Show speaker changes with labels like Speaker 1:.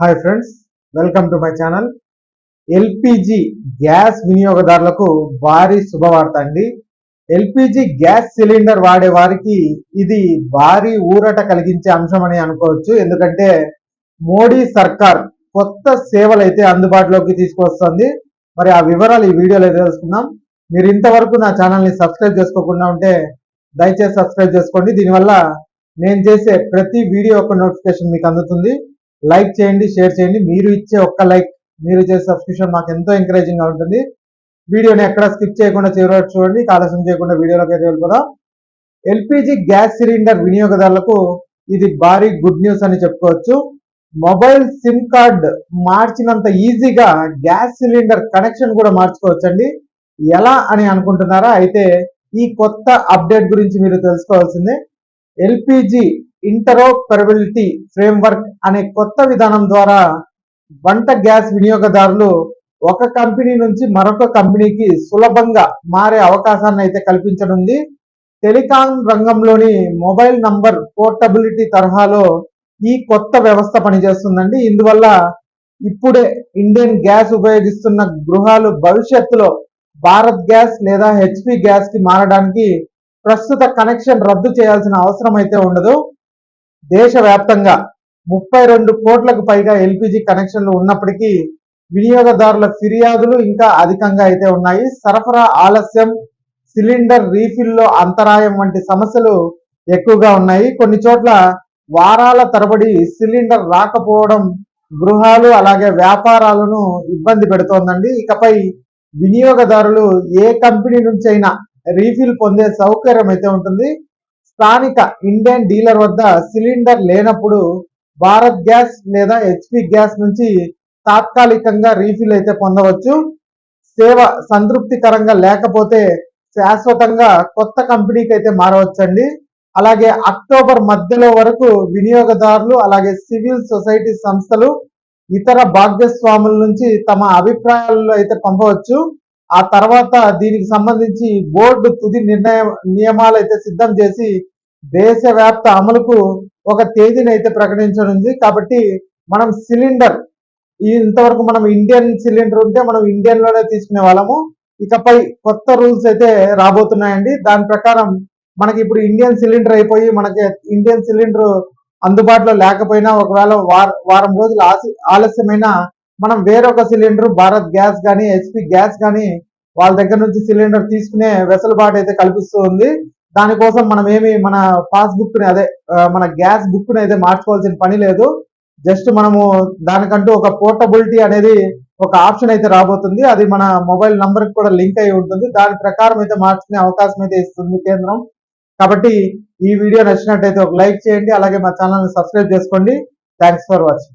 Speaker 1: Hi friends welcome to my channel LPG gas వినియోగదారులకు భారీ శుభవార్త అండి. ఎల్పిజి గ్యాస్ సిలిండర్ వాడే వారికి ఇది భారీ ఊరట కలిగించే అంశం అని అనుకోవచ్చు. ఎందుకంటే మోడీ సర్కార్ కొత్త సేవలు అయితే అందుబాటులోకి తీసుకొస్తుంది. మరి ఆ వివరాలు ఈ వీడియోలో తెలుసుకుందాం. మీరు ఇంతవరకు నా ఛానల్ని సబ్స్క్రైబ్ చేసుకోకుండా ఉంటే దయచేసి సబ్స్క్రైబ్ చేసుకోండి. దీనివల్ల నేను చేసే ప్రతి వీడియో యొక్క నోటిఫికేషన్ మీకు అందుతుంది. లైక్ చేయండి షేర్ చేయండి. మీరు ఇచ్చే ఒక్క లైక్ మీరు చేసే సబ్స్క్రిప్షన్ మాకు ఎంతో ఎంకరేజింగ్గా ఉంటుంది. వీడియోని ఎక్కడ స్కిప్ చేయకుండా చివరి చూడండి. ఆలస్యం చేయకుండా వీడియోలోకి అయితే వెళ్ళిపోదాం. ఎల్పిజి గ్యాస్ సిలిండర్ వినియోగదారులకు ఇది భారీ గుడ్ న్యూస్ అని చెప్పుకోవచ్చు. మొబైల్ సిమ్ కార్డ్ మార్చినంత ఈజీగా గ్యాస్ సిలిండర్ కనెక్షన్ కూడా మార్చుకోవచ్చండి. ఎలా అని అనుకుంటున్నారా? అయితే ఈ కొత్త అప్డేట్ గురించి మీరు తెలుసుకోవాల్సిందే. ఎల్పిజి ఇంటరోపెరబిలిటీ ఫ్రేమ్వర్క్ అనే కొత్త విధానం ద్వారా వంట గ్యాస్ వినియోగదారులు ఒక కంపెనీ నుంచి మరొక కంపెనీకి సులభంగా మారే అవకాశాన్ని అయితే కల్పించనుంది టెలికాం రంగంలోని మొబైల్ నంబర్ పోర్టబిలిటీ తరహాలో ఈ కొత్త వ్యవస్థ పనిచేస్తుందండి. ఇందువల్ల ఇప్పుడే ఇండియన్ గ్యాస్ ఉపయోగిస్తున్న గృహాలు భవిష్యత్తులో భారత్ గ్యాస్ లేదా హెచ్పి గ్యాస్కి మారడానికి ప్రస్తుత కనెక్షన్ రద్దు చేయాల్సిన అవసరం అయితే ఉండదు. దేశవ్యాప్తంగా ముప్పై రెండు కోట్లకు పైగా ఎల్పిజి కనెక్షన్లు ఉన్నప్పటికీ వినియోగదారుల ఫిర్యాదులు ఇంకా అధికంగా అయితే ఉన్నాయి. సరఫరా ఆలస్యం సిలిండర్ రీఫిల్లో అంతరాయం వంటి సమస్యలు ఎక్కువగా ఉన్నాయి. కొన్ని చోట్ల వారాల తరబడి సిలిండర్ రాకపోవడం గృహాలు అలాగే వ్యాపారాలను ఇబ్బంది పెడుతోందండి. ఇకపై వినియోగదారులు ఏ కంపెనీ నుంచి అయినా రీఫిల్ పొందే సౌకర్యం అయితే ఉంటుంది. స్థానిక ఇండియన్ డీలర్ వద్ద సిలిండర్ లేనప్పుడు భారత్ గ్యాస్ లేదా హెచ్పి గ్యాస్ నుంచి తాత్కాలికంగా రీఫిల్ అయితే పొందవచ్చు. సేవ సంతృప్తికరంగా లేకపోతే శాశ్వతంగా కొత్త కంపెనీకి అయితే మారవచ్చండి. అలాగే అక్టోబర్ మధ్యలో వరకు వినియోగదారులు అలాగే సివిల్ సొసైటీ సంస్థలు ఇతర భాగ్యస్వాముల నుంచి తమ అభిప్రాయాలు అయితే పంపవచ్చు. ఆ తర్వాత దీనికి సంబంధించి బోర్డు తుది నిర్ణయ నియమాలు అయితే సిద్ధం చేసి దేశవ్యాప్త అమలుకు ఒక తేదీని అయితే ప్రకటించనుంది. కాబట్టి మనం సిలిండర్ ఇంతవరకు మనం ఇండియన్ సిలిండర్ ఉంటే మనం ఇండియన్లోనే తీసుకునే వాళ్ళము. ఇకపై కొత్త రూల్స్ అయితే రాబోతున్నాయండి. దాని ప్రకారం మనకి ఇప్పుడు ఇండియన్ సిలిండర్ అయిపోయి మనకి ఇండియన్ సిలిండర్ అందుబాటులో లేకపోయినా ఒకవేళ వారం రోజులు ఆలస్యమైన మనం వేరొక సిలిండర్ భారత్ గ్యాస్ కానీ హెచ్పి గ్యాస్ కానీ వాళ్ళ దగ్గర నుంచి సిలిండర్ తీసుకునే వెసులుబాటు అయితే కల్పిస్తూ ఉంది. దానికోసం మనం ఏమి మన పాస్బుక్ని అదే మన గ్యాస్ బుక్ని అయితే మార్చుకోవాల్సిన పని లేదు. జస్ట్ మనము దానికంటూ ఒక పోర్టబిలిటీ అనేది ఒక ఆప్షన్ అయితే రాబోతుంది. అది మన మొబైల్ నంబర్కి కూడా లింక్ అయి ఉంటుంది. దాని ప్రకారం అయితే మార్చుకునే అవకాశం అయితే ఇస్తుంది కేంద్రం. కాబట్టి ఈ వీడియో నచ్చినట్టయితే ఒక లైక్ చేయండి. అలాగే మా ఛానల్ని సబ్స్క్రైబ్ చేసుకోండి. Thanks for watching.